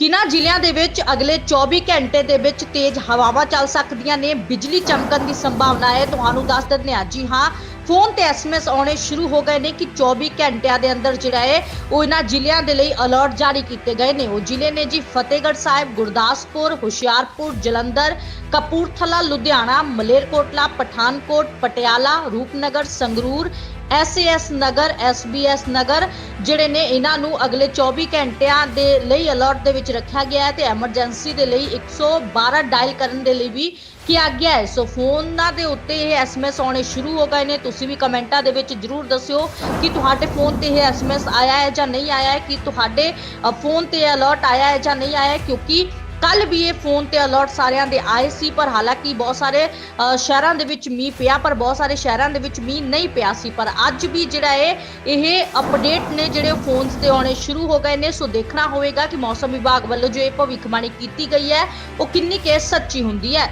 ਕਿਨਾਂ ਜ਼ਿਲ੍ਹਿਆਂ ਦੇ ਵਿੱਚ ਅਗਲੇ 24 ਘੰਟੇ ਦੇ ਵਿੱਚ ਤੇਜ਼ ਹਵਾਵਾਂ ਚੱਲ ਸਕਦੀਆਂ ਨੇ। ਬਿਜਲੀ ਚਮਕਣ ਦੀ ਸੰਭਾਵਨਾ ਹੈ। ਤੁਹਾਨੂੰ ਦੱਸ ਦਿੰਦੇ ਹਾਂ। ਜੀ ਹਾਂ ਫੋਨ ਤੇ ਐਸਐਮਐਸ ਆਉਣੇ ਸ਼ੁਰੂ ਹੋ ਗਏ ਨੇ ਕਿ 24 ਘੰਟਿਆਂ ਦੇ ਅੰਦਰ ਜਿਹੜਾ ਹੈ ਉਹ ਇਹਨਾਂ ਜ਼ਿਲ੍ਹਿਆਂ ਦੇ ਲਈ ਅਲਰਟ ਜਾਰੀ ਕੀਤੇ ਗਏ ਨੇ। ਉਹ ਜ਼ਿਲ੍ਹੇ ਨੇ ਜੀ ਫਤਿਹਗੜ੍ਹ ਸਾਹਿਬ, ਗੁਰਦਾਸਪੁਰ, ਹੁਸ਼ਿਆਰਪੁਰ, ਜਲੰਧਰ, ਕਪੂਰਥਲਾ, ਲੁਧਿਆਣਾ, ਮਲੇਰਕੋਟਲਾ, ਪਠਾਨਕੋਟ, ਪਟਿਆਲਾ, ਰੂਪਨਗਰ, ਸੰਗਰੂਰ ਐਸਏਐਸ ਨਗਰ ਐਸਬੀਐਸ ਨਗਰ, ਜਿਹੜੇ ਨੇ ਇਹਨਾਂ ਨੂੰ ਅਗਲੇ 24 ਘੰਟਿਆਂ ਦੇ ਲਈ ਅਲਰਟ ਦੇ ਵਿੱਚ ਰੱਖਿਆ ਗਿਆ ਹੈ ਤੇ ਐਮਰਜੈਂਸੀ ਦੇ ਲਈ 112 ਡਾਇਲ ਕਰਨ ਦੇ ਲਈ ਵੀ ਕਿਹਾ ਗਿਆ ਹੈ? ਸੋ ਫੋਨਾਂ ਦੇ ਉੱਤੇ ਇਹ ਐਸਐਮਐਸ ਆਉਣੇ ਸ਼ੁਰੂ ਹੋ ਗਏ ਨੇ। ਤੁਸੀਂ ਵੀ ਕਮੈਂਟਾਂ ਦੇ ਵਿੱਚ ਜਰੂਰ ਦੱਸਿਓ ਕਿ ਤੁਹਾਡੇ ਫੋਨ ਤੇ ਇਹ ਐਸਐਮਐਸ ਆਇਆ ਹੈ ਜਾਂ ਨਹੀਂ ਆਇਆ ਹੈ, ਕਿ ਤੁਹਾਡੇ ਫੋਨ ਤੇ ਅਲਰਟ ਆਇਆ ਹੈ ਜਾਂ ਨਹੀਂ ਆਇਆ ਹੈ, ਕਿਉਂਕਿ ਕੱਲ ਵੀ ਇਹ ਫੋਨ ਤੇ ਅਲਰਟ ਸਾਰਿਆਂ ਦੇ ਆਏ ਸੀ, ਪਰ ਹਾਲਾਂਕਿ ਬਹੁਤ ਸਾਰੇ ਸ਼ਹਿਰਾਂ ਦੇ ਵਿੱਚ ਮੀਂਹ ਪਿਆ, ਪਰ ਬਹੁਤ ਸਾਰੇ ਸ਼ਹਿਰਾਂ ਦੇ ਵਿੱਚ ਮੀਂਹ ਨਹੀਂ ਪਿਆ ਸੀ। ਪਰ ਅੱਜ ਵੀ ਜਿਹੜਾ ਹੈ ਇਹ ਅਪਡੇਟ ਨੇ ਜਿਹੜੇ ਫੋਨਸ ਤੇ ਆਉਣੇ ਸ਼ੁਰੂ ਹੋ ਗਏ ਨੇ, ਸੋ ਦੇਖਣਾ ਹੋਵੇਗਾ ਕਿ ਮੌਸਮ ਵਿਭਾਗ ਵੱਲੋਂ ਜੋ ਇਹ ਭਵਿੱਖਬਾਣੀ ਕੀਤੀ ਗਈ ਹੈ, ਉਹ ਕਿੰਨੀ ਕੇ ਸੱਚੀ ਹੁੰਦੀ ਹੈ।